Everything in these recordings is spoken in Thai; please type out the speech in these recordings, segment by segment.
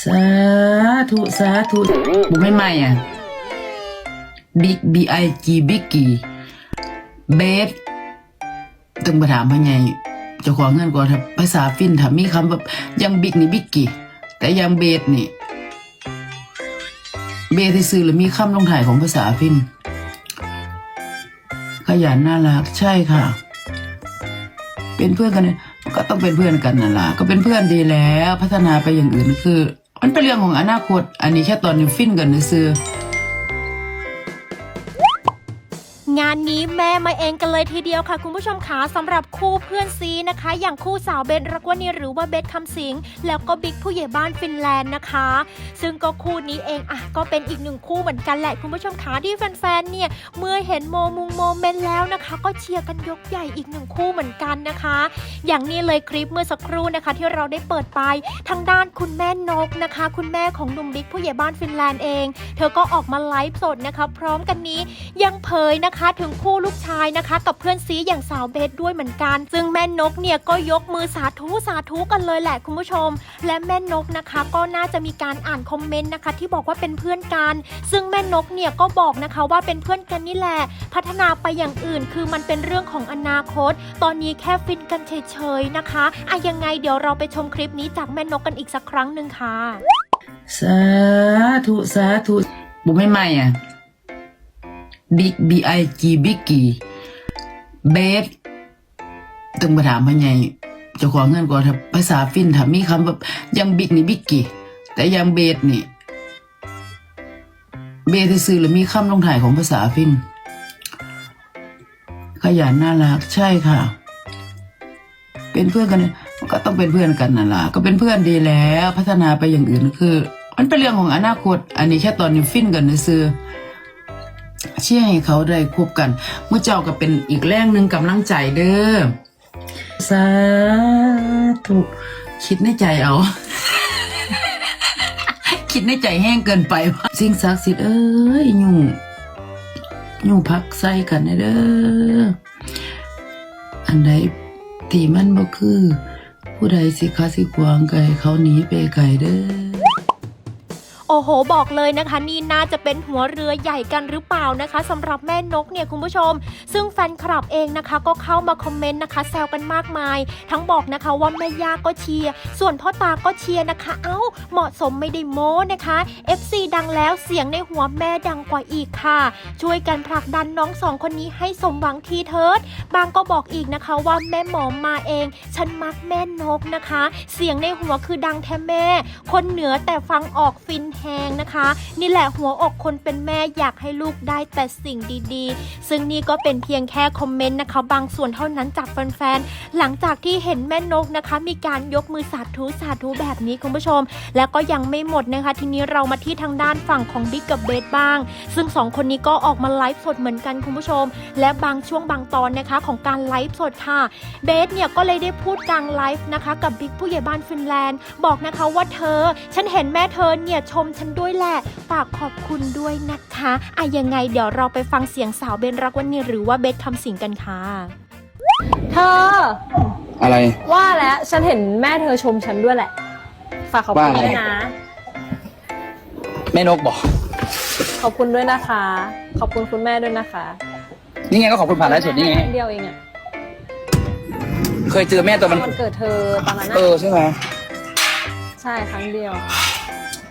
สาธุสาธุบุไม่ใหม่อะบิ๊กบีไอจีบิ๊กกี้เบสต้องไปถามพ่อใหญ่จ้าขอเงินก่อนครับภาษาฟินถามมีคำแบบยังบิ๊กนี่บิ๊กกี้แต่ยังเบสนี่ เบสที่ซื้อหรือมีคำลงถ่ายของภาษาฟินขยันน่ารักใช่ค่ะ เป็นเพื่อนกันก็ต้องเป็นเพื่อนกันนั่นล่ะก็เป็นเพื่อนดีแล้ว พัฒนาไปอย่างอื่นคือ มันเป็นเรื่องของอนาคต อันนี้แค่ตอนนี้ฟินกันซื้อ งานนี้แม่มาเองกันเลยทีเดียวค่ะ คุณผู้ชมคะสำหรับคู่เพื่อนซีนะคะ อย่างคู่สาวเบนรักวนีหรือว่าเบสคำสิง แล้วก็บิ๊กผู้ใหญ่บ้านฟินแลนด์นะคะ ซึ่งก็คู่นี้เองอะก็เป็นอีกหนึ่งคู่เหมือนกันแหละคุณผู้ชมคะที่แฟนๆเนี่ยเมื่อเห็นโมมุงโมเมนต์แล้วนะคะ ก็เชียร์กันยกใหญ่อีกหนึ่งคู่เหมือนกันนะคะ อย่างนี้เลยคลิปเมื่อสักครู่นะคะ ที่เราได้เปิดไปทางด้านคุณแม่นกนะคะ คุณแม่ของหนุ่มบิ๊กผู้ใหญ่บ้านฟินแลนด์เอง เธอก็ออกมาไลฟ์สดนะคะ พร้อมกันนี้ยังเผยนะคะถึงคู่ลูกชายนะคะ กับเพื่อนซีอย่างสาวเบสด้วยเหมือนกัน ซึ่งแม่นกเนี่ยก็ยกมือสาธุสาธุกันเลยแหละคุณผู้ชม และแม่นกนะคะ ก็น่าจะมีการอ่านคอมเมนต์นะคะ ที่บอกว่าเป็นเพื่อนกัน ซึ่งแม่นกเนี่ยก็บอกนะคะว่าเป็นเพื่อนกันนี่แหละ พัฒนาไปอย่างอื่นคือมันเป็นเรื่องของอนาคต ตอนนี้แค่ฟินกันเฉยๆนะคะอะยังไงเดี๋ยวเราไปชมคลิปนี้จากแม่นกกันอีกสักครั้งหนึ่งค่ะ สาธุสาธุบุไม่ใหม่อะ บิ๊กบีไอจีบิ๊กกี้เบสต้องไปถามพ่อใหญ่เจ้าของเงินก่อนทับภาษาฟินถามีคำแบบยังบิ๊กนี่บิ๊กกี้แต่ยังเบสนี่ เบสที่ซื้อหรือมีคำลงถ่ายของภาษาฟิน ขยันน่ารักใช่ค่ะ เป็นเพื่อนกันก็ต้องเป็นเพื่อนกันนั่นล่ะก็เป็นเพื่อนดีแล้ว พัฒนาไปอย่างอื่นคือ มันเป็นเรื่องของอนาคต อันนี้แค่ตอนนี้ฟินกันซื้อ เชื่อให้เขาได้คบกันเมื่อเจ้าก็เป็นอีกแรงหนึ่งกำลังใจเด้อสาธุคิดในใจเอา คิดในใจแห้งเกินไปว่าสิ่งศักดิ์สิทธิ์เอ้ยอยู่อยู่พักใส่กันเด้ออันใดที่มันบ่คือ ผู้ใดสิคาสิขวางไกลเขาหนีไปไกลเด้อ อ้โห บอกเลยนะคะ นี่น่าจะเป็นหัวเรือใหญ่กันหรือเปล่านะคะสำหรับแม่นกเนี่ยคุณผู้ชม ซึ่งแฟนคลับเองนะคะก็เข้ามาคอมเมนต์นะคะแซวกันมากมาย ทั้งบอกนะคะว่าแม่ย่าก็เชียร์ส่วนพ่อตาก็เชียร์นะคะ เอ้า เหมาะสมไม่ได้โม้นะคะ FC ดังแล้วเสียงในหัวแม่ดังกว่าอีกค่ะ ช่วยกันผลักดันน้องสองคนนี้ให้สมหวังทีเถิดบางก็บอกอีกนะคะว่าแม่หมอมมาเอง ฉันมักแม่นกนะคะ เสียงในหัวคือดังแท้แม่ คนเหนือแต่ฟังออกฟินแฮงนะคะ นี่แหละหัวอกคนเป็นแม่อยากให้ลูกได้แต่สิ่งดีๆ ซึ่งนี่ก็เป็นเพียงแค่คอมเมนต์นะคะ บางส่วนเท่านั้นจากแฟนๆ หลังจากที่เห็นแม่นกนะคะ มีการยกมือสาธุสาธุแบบนี้คุณผู้ชม แล้วก็ยังไม่หมดนะคะ ทีนี้เรามาที่ทางด้านฝั่งของบิ๊กกับเบสบ้าง ซึ่งสองคนนี้ก็ออกมาไลฟ์สดเหมือนกันคุณผู้ชม และบางช่วงบางตอนนะคะของการไลฟ์สดค่ะเบสเนี่ยก็เลยได้พูดกลางไลฟ์นะคะกับบิ๊กผู้ใหญ่บ้านฟินแลนด์บอกนะคะว่าเธอ ฉันเห็นแม่เธอเนี่ยชมฉันด้วยแหละ ฝากขอบคุณด้วยนะคะอะยังไงเดี๋ยวเราไปฟังเสียงสาวเบนรักวันนี้หรือว่าเบสคำสิงกันค่ะ เธอ อะไร ว่าแล้วฉันเห็นแม่เธอชมฉันด้วยแหละ ฝากขอบคุณว่าไงด้วยนะ แม่นกบอก ขอบคุณด้วยนะคะ ขอบคุณคุณแม่ด้วยนะคะนี่ไงก็ขอบคุณผ่านไลฟ์สดนี่ไงครั้งเดียวเองอะเคยเจอแม่ตอนมันวันเกิดเธอตอนนั้นเออะอใช่ไหม ใช่ครั้งเดียว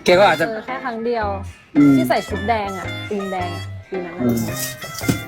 แกก็อาจจะเจอแค่ครั้งเดียว อืม ที่ใส่ชุดแดงอะตีนแดงอะปีนั้นอะ